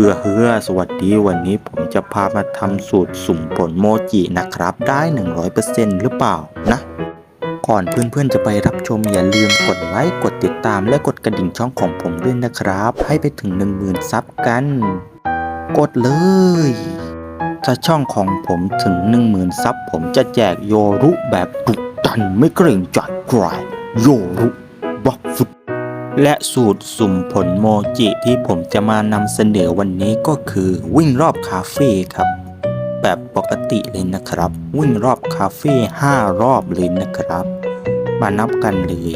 เฮือเฮือสวัสดีวันนี้ผมจะพามาทำสูตรสุ่มผลโมจินะครับ ได้ 100%หรือเปล่านะ ก่อนเพื่อนๆจะไปรับชมอย่าลืมกดไลค์กดติดตามและกดกระดิ่งช่องของผมด้วยนะครับ ให้ไปถึง 10,000 ซับกัน กดเลย ถ้าช่องของผมถึง 10,000 ซับผมจะแจกโยรุแบบดุดันไม่เกรงใจใครโยรุบล็อกฟุต และสูตรสุ่มผลโมจิที่ผมจะมานำเสนอวันนี้ก็คือวิ่งรอบคาเฟ่ครับ แบบปกติเลยนะครับ วิ่งรอบคาเฟ่5รอบเลยนะครับ มานับกันเลย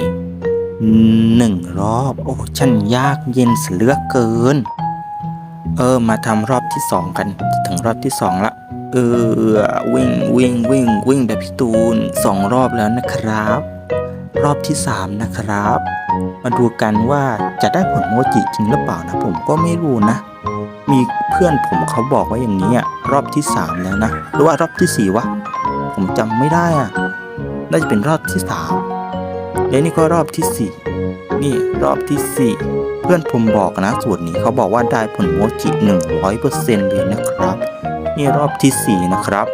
หนึ่งรอบ โอ้ช่างยากเย็นเสลือเกิน เออ มาทำรอบที่สองกัน ถึงรอบที่สองละ เออ วิ่งวิ่งวิ่งวิ่งแบบพี่ตูนสองรอบแล้วนะครับ รอบที่สามนะครับ มาดูกันว่าจะได้ผลโมจิจริงหรือเปล่านะผมก็ไม่รู้นะ มีเพื่อนผมเขาบอกว่าอย่างนี้อะรอบที่สามแล้วนะ หรือว่ารอบที่สี่วะ ผมจำไม่ได้อะน่าจะเป็นรอบที่สามและนี่ก็รอบที่สี่นี่รอบที่สี่เพื่อนผมบอกนะส่วนนี้เขาบอกว่าได้ผลโมจิหนึ่งร้อยเปอร์เซ็นเลยนะครับ นี่รอบที่สี่นะครับ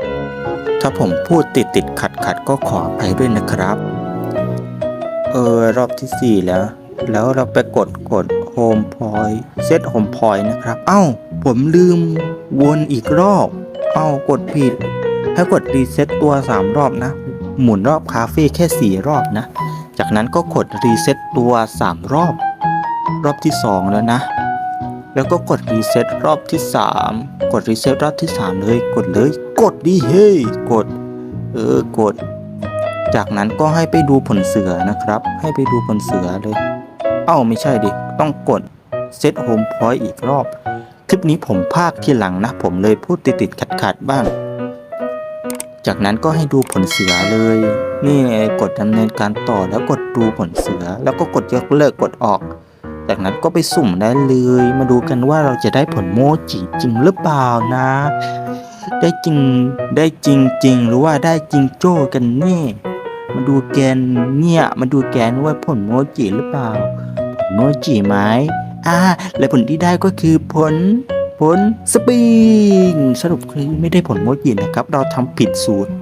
ถ้าผมพูดติดติดขัดขัดก็ขออภัยด้วยนะครับ เออ รอบที่สี่แล้ว แล้วเราไปกดกดโฮมพอยเซตโฮมพอยนะครับ เอ้า ผมลืมวนอีกรอบ เอ้ากดผิด ให้กดรีเซ็ตตัว 3 รอบนะ หมุนรอบคาเฟ่แค่ 4 รอบนะ จากนั้นก็กดรีเซ็ตตัว 3 รอบ รอบที่ 2 แล้วนะ แล้วก็กดรีเซ็ตรอบที่ 3 กดรีเซ็ตรอบที่ 3 เลย กดเลย กดดิเฮ้ยกด เออกด จากนั้นก็ให้ไปดูผลเสือนะครับ ให้ไปดูผลเสือเลย เอ้าไม่ใช่ดิ ต้องกดเซตโฮมพอยต์อีกรอบ คลิปนี้ผมภาคที่หลังนะ ผมเลยพูดติดติดขัดขัดๆบ้าง จากนั้นก็ให้ดูผลเสือเลย นี่กดดำเนินการต่อแล้วกดดูผลเสือ แล้วก็กดยกเลิกกดออก จากนั้นก็ไปสุ่มได้เลย มาดูกันว่าเราจะได้ผลโมจิจริงหรือเปล่านะได้จริงได้จริงจริงหรือว่าได้จริงโจ้กันแน่ มาดูแกนเนี่ยมาดูแกนว่าผลโมจิหรือเปล่า ผลโมจิไหมอ่า และผลที่ได้ก็คือผล ผลสปริง สรุปคือไม่ได้ผลโมจินะครับ เราทำผิดสูตร